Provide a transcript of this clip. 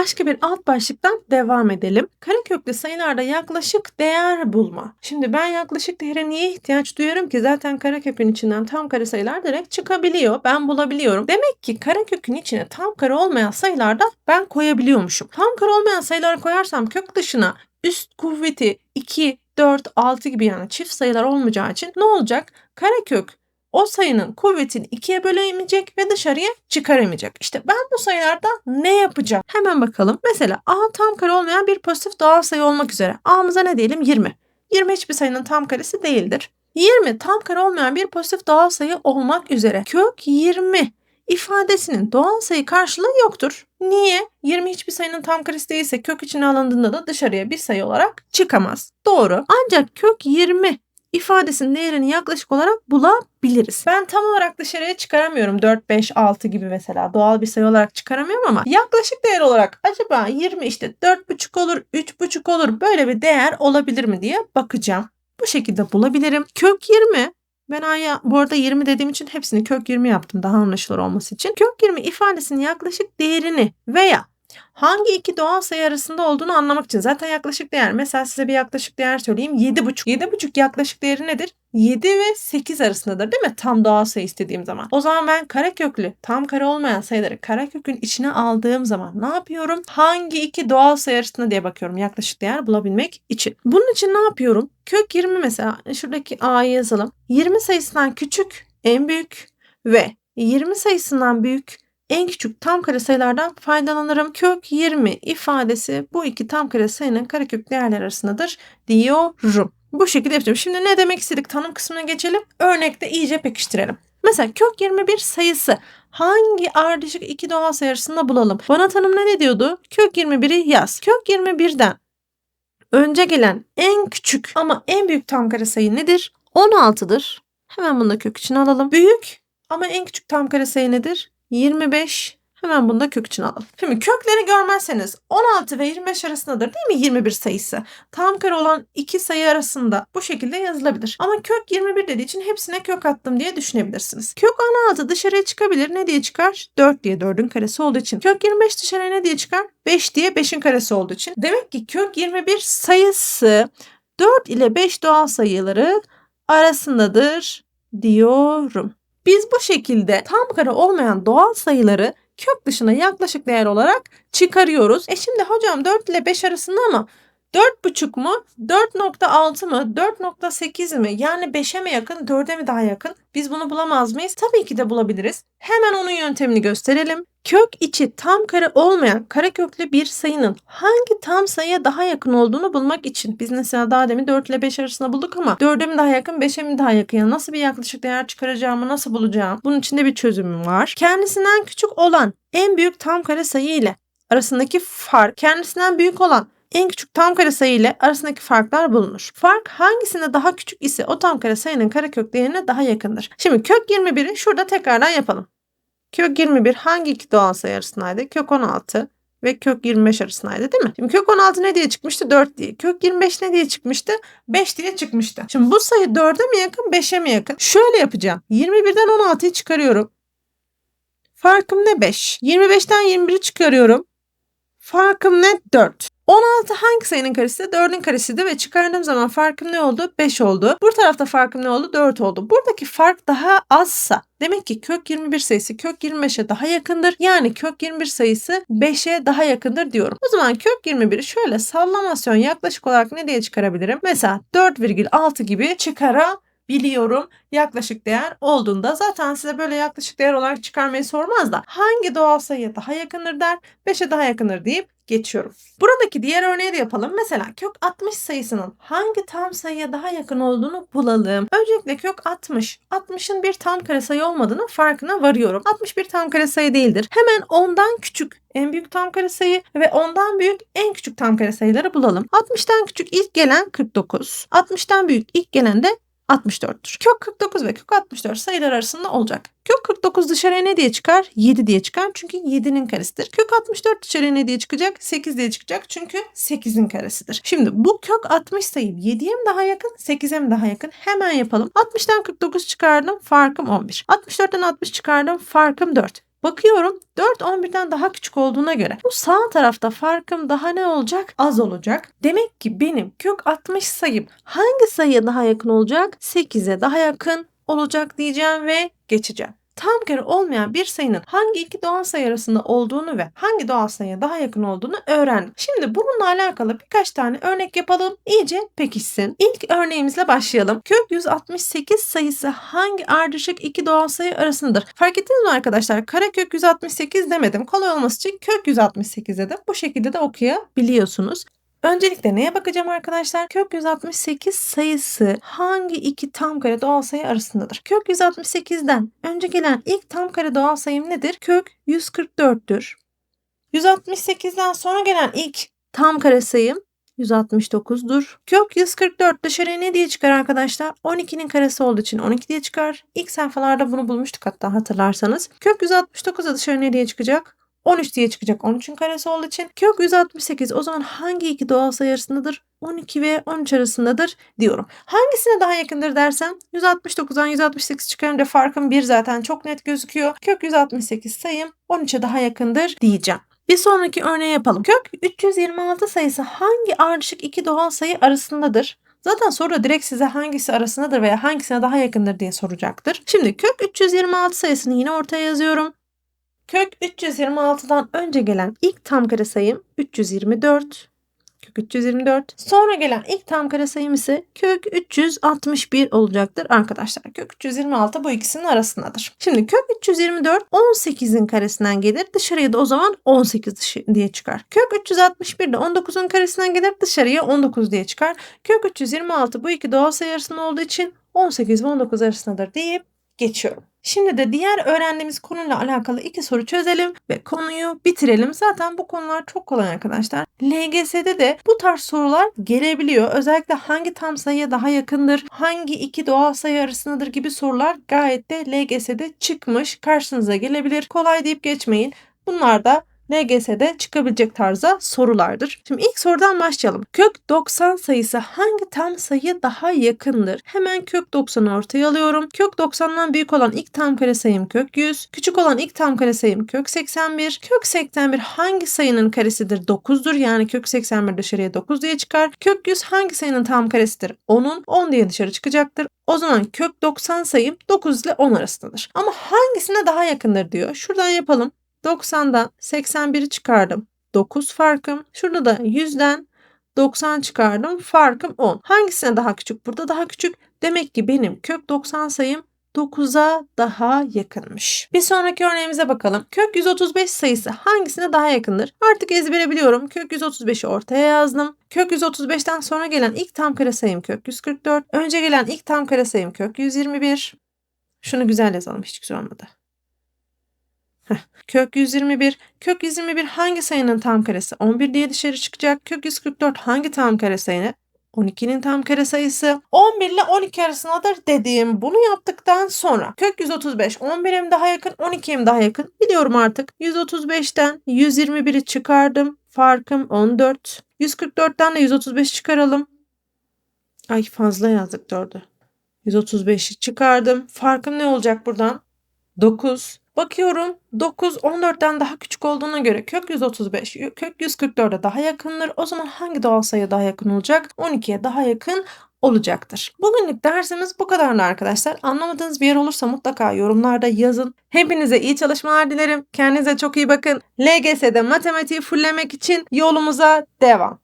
başka bir alt başlıktan devam edelim. Kareköklü sayılarda yaklaşık değer bulma. Şimdi ben yaklaşık değere niye ihtiyaç duyuyorum ki? Zaten karekökün içinden tam kare sayılar direkt çıkabiliyor. Ben bulabiliyorum. Demek ki karekökün içine tam kare olmayan sayılarda ben koyabiliyormuşum. Tam kare olmayan sayıları koyarsam kök dışına üst kuvveti 2, 4, 6 gibi yani çift sayılar olmayacağı için ne olacak? Karekök o sayının kuvvetini ikiye bölemeyecek ve dışarıya çıkaramayacak. İşte ben bu sayılarda ne yapacağım? Hemen bakalım. Mesela a tam kare olmayan bir pozitif doğal sayı olmak üzere. a'mıza ne diyelim? 20. 20 hiçbir sayının tam karesi değildir. 20 tam kare olmayan bir pozitif doğal sayı olmak üzere. Kök 20 ifadesinin doğal sayı karşılığı yoktur. Niye? 20 hiçbir sayının tam karesi değilse kök içine alındığında da dışarıya bir sayı olarak çıkamaz. Doğru. Ancak kök 20 ifadesinin değerini yaklaşık olarak bulabiliriz. Ben tam olarak dışarıya çıkaramıyorum 4, 5, 6 gibi mesela doğal bir sayı olarak çıkaramıyorum ama yaklaşık değer olarak acaba 20 işte 4,5 olur, 3,5 olur böyle bir değer olabilir mi diye bakacağım. Bu şekilde bulabilirim. Kök 20 ben aya bu arada 20 dediğim için hepsini kök 20 yaptım daha anlaşılır olması için. Kök 20 ifadesinin yaklaşık değerini veya hangi iki doğal sayı arasında olduğunu anlamak için zaten yaklaşık değer. Mesela size bir yaklaşık değer söyleyeyim. 7,5. 7,5 yaklaşık değeri nedir? 7 ve 8 arasındadır değil mi? Tam doğal sayı istediğim zaman. O zaman ben kareköklü tam kare olmayan sayıları karekökün içine aldığım zaman ne yapıyorum? Hangi iki doğal sayı arasında diye bakıyorum yaklaşık değer bulabilmek için. Bunun için ne yapıyorum? Kök 20 mesela şuradaki a'yı yazalım. 20 sayısından küçük en büyük ve 20 sayısından büyük en küçük tam kare sayılardan faydalanırım. Kök 20 ifadesi bu iki tam kare sayının karekök değerler arasındadır diyorum. Bu şekilde yapacağım. Şimdi ne demek istedik tanım kısmına geçelim. Örnekte iyice pekiştirelim. Mesela kök 21 sayısı hangi ardışık iki doğal sayı arasında bulalım? Bana tanımla ne diyordu? Kök 21'i yaz. Kök 21'den önce gelen en küçük ama en büyük tam kare sayı nedir? 16'dır. Hemen bunu da kök için alalım. Büyük ama en küçük tam kare sayı nedir? 25. Hemen bunu da kök için alalım. Şimdi kökleri görmezseniz 16 ve 25 arasındadır değil mi 21 sayısı? Tam kare olan iki sayı arasında bu şekilde yazılabilir. Ama kök 21 dediği için hepsine kök attım diye düşünebilirsiniz. Kök 16 dışarıya çıkabilir. Ne diye çıkar? 4 diye 4'ün karesi olduğu için. Kök 25 dışarıya ne diye çıkar? 5 diye 5'in karesi olduğu için. Demek ki kök 21 sayısı 4 ile 5 doğal sayıları arasındadır diyorum. Biz bu şekilde tam kare olmayan doğal sayıları kök dışına yaklaşık değer olarak çıkarıyoruz. E şimdi hocam 4 ile 5 arasında ama 4,5 mu? 4.6 mı? 4.8 mi? Yani 5'e mi yakın? 4'e mi daha yakın? Biz bunu bulamaz mıyız? Tabii ki de bulabiliriz. Hemen onun yöntemini gösterelim. Kök içi tam kare olmayan kareköklü bir sayının hangi tam sayıya daha yakın olduğunu bulmak için biz mesela daha demin 4 ile 5 arasında bulduk ama 4'e mi daha yakın 5'e mi daha yakın yani nasıl bir yaklaşık değer çıkaracağımı nasıl bulacağım bunun içinde bir çözümüm var. Kendisinden küçük olan en büyük tam kare sayı ile arasındaki fark kendisinden büyük olan en küçük tam kare sayı ile arasındaki farklar bulunur. Fark hangisinde daha küçük ise o tam kare sayının karekök değerine daha yakındır. Şimdi kök 21'i şurada tekrardan yapalım. Kök 21 hangi iki doğal sayı arasındaydı? Kök 16 ve kök 25 arasındaydı değil mi? Şimdi kök 16 ne diye çıkmıştı? 4 diye. Kök 25 ne diye çıkmıştı? 5 diye çıkmıştı. Şimdi bu sayı 4'e mi yakın 5'e mi yakın? Şöyle yapacağım. 21'den 16'yı çıkarıyorum. Farkım ne 5? 25'ten 21'i çıkarıyorum. Farkım ne 4. 16 hangi sayının karesi? 4'ün karesiydi ve çıkardığım zaman farkım ne oldu? 5 oldu. Bu tarafta farkım ne oldu? 4 oldu. Buradaki fark daha azsa demek ki kök 21 sayısı kök 25'e daha yakındır. Yani kök 21 sayısı 5'e daha yakındır diyorum. O zaman kök 21'i şöyle sallamasyon yaklaşık olarak ne diye çıkarabilirim? Mesela 4,6 gibi çıkarabilirim biliyorum yaklaşık değer olduğunda zaten size böyle yaklaşık değer olarak çıkarmayı sormaz da hangi doğal sayıya daha yakındır der 5'e daha yakındır deyip geçiyorum. Buradaki diğer örneği de yapalım. Mesela kök 60 sayısının hangi tam sayıya daha yakın olduğunu bulalım. Öncelikle kök 60. 60'ın bir tam kare sayı olmadığını farkına varıyorum. 60 bir tam kare sayı değildir. Hemen ondan küçük en büyük tam kare sayı ve ondan büyük en küçük tam kare sayıları bulalım. 60'tan küçük ilk gelen 49. 60'tan büyük ilk gelen de 64'tür. Kök 49 ve kök 64 sayılar arasında olacak. Kök 49 dışarıya ne diye çıkar? 7 diye çıkar çünkü 7'nin karesidir. Kök 64 dışarıya ne diye çıkacak? 8 diye çıkacak çünkü 8'in karesidir. Şimdi bu kök 60 sayı 7'ye mi daha yakın 8'e mi daha yakın? Hemen yapalım. 60'tan 49 çıkardım farkım 11. 64'ten 60 çıkardım farkım 4. Bakıyorum 4 11'den daha küçük olduğuna göre bu sağ tarafta farkım daha ne olacak? Az olacak. Demek ki benim kök 60 sayım hangi sayıya daha yakın olacak? 8'e daha yakın olacak diyeceğim ve geçeceğim tam kare olmayan bir sayının hangi iki doğal sayı arasında olduğunu ve hangi doğal sayıya daha yakın olduğunu öğrendim. Şimdi bununla alakalı birkaç tane örnek yapalım. İyice pekişsin. İlk örneğimizle başlayalım. Kök 168 sayısı hangi ardışık iki doğal sayı arasındadır? Fark ettiniz mi arkadaşlar? Karekök 168 demedim. Kolay olması için kök 168 dedim. Bu şekilde de okuyabiliyorsunuz. Öncelikle neye bakacağım arkadaşlar? Kök 168 sayısı hangi iki tam kare doğal sayı arasındadır? Kök 168'den önce gelen ilk tam kare doğal sayım nedir? Kök 144'tür. 168'den sonra gelen ilk tam kare sayım 169'dur. Kök 144 dışarıya ne diye çıkar arkadaşlar? 12'nin karesi olduğu için 12 diye çıkar. İlk sayfalarda bunu bulmuştuk hatta hatırlarsanız. Kök 169 da dışarı ne diye çıkacak? 13 diye çıkacak 13'ün karesi olduğu için. Kök 168 o zaman hangi iki doğal sayı arasındadır? 12 ve 13 arasındadır diyorum. Hangisine daha yakındır dersem 169'dan 168 çıkarınca farkım 1 zaten çok net gözüküyor. Kök 168 sayım 13'e daha yakındır diyeceğim. Bir sonraki örneği yapalım. Kök 326 sayısı hangi ardışık iki doğal sayı arasındadır? Zaten soru direkt size hangisi arasındadır veya hangisine daha yakındır diye soracaktır. Şimdi kök 326 sayısını yine ortaya yazıyorum. Kök 326'dan önce gelen ilk tam kare sayım 324. Kök 324. Sonra gelen ilk tam kare sayım ise kök 361 olacaktır arkadaşlar. Kök 326 bu ikisinin arasındadır. Şimdi kök 324 18'in karesinden gelir. Dışarıya da o zaman 18 diye çıkar. Kök 361 de 19'un karesinden gelir. Dışarıya 19 diye çıkar. Kök 326 bu iki doğal sayı arasında olduğu için 18 ve 19 arasındadır deyip geçiyorum. Şimdi de diğer öğrendiğimiz konuyla alakalı iki soru çözelim ve konuyu bitirelim. Zaten bu konular çok kolay arkadaşlar. LGS'de de bu tarz sorular gelebiliyor. Özellikle hangi tam sayıya daha yakındır, hangi iki doğal sayı arasındadır gibi sorular gayet de LGS'de çıkmış. Karşınıza gelebilir. Kolay deyip geçmeyin. Bunlar da LGS'de çıkabilecek tarzda sorulardır. Şimdi ilk sorudan başlayalım. Kök 90 sayısı hangi tam sayı daha yakındır? Hemen kök 90'ı ortaya alıyorum. Kök 90'dan büyük olan ilk tam kare sayım kök 100. Küçük olan ilk tam kare sayım kök 81. Kök 81 hangi sayının karesidir? 9'dur. Yani kök 81 dışarıya 9 diye çıkar. Kök 100 hangi sayının tam karesidir? 10'un 10 diye dışarı çıkacaktır. O zaman kök 90 sayım 9 ile 10 arasındadır. Ama hangisine daha yakındır diyor. Şuradan yapalım. 90'dan 81'i çıkardım. 9 farkım. Şurada da 100'den 90 çıkardım. Farkım 10. Hangisine daha küçük? Burada daha küçük. Demek ki benim kök 90 sayım 9'a daha yakınmış. Bir sonraki örneğimize bakalım. Kök 135 sayısı hangisine daha yakındır? Artık ezbere biliyorum. Kök 135'i ortaya yazdım. Kök 135'ten sonra gelen ilk tam kare sayım kök 144. Önce gelen ilk tam kare sayım kök 121. Şunu güzel yazalım. Hiç güzel olmadı. Kök 121. Kök 121 hangi sayının tam karesi? 11 diye dışarı çıkacak. Kök 144 hangi tam kare sayını? 12'nin tam kare sayısı. 11 ile 12 arasındadır dediğim bunu yaptıktan sonra kök 135 11'e mi daha yakın 12'ye mi daha yakın? Biliyorum artık. 135'ten 121'i çıkardım. Farkım 14 144'ten de 135 çıkaralım. Ay fazla yazdık 4'ü 135'i çıkardım. Farkım ne olacak buradan? 9 Bakıyorum 9 14'ten daha küçük olduğuna göre kök 135 kök 144'e daha yakındır. O zaman hangi doğal sayı daha yakın olacak? 12'ye daha yakın olacaktır. Bugünlük dersimiz bu kadardı arkadaşlar. Anlamadığınız bir yer olursa mutlaka yorumlarda yazın. Hepinize iyi çalışmalar dilerim. Kendinize çok iyi bakın. LGS'de matematiği fullemek için yolumuza devam.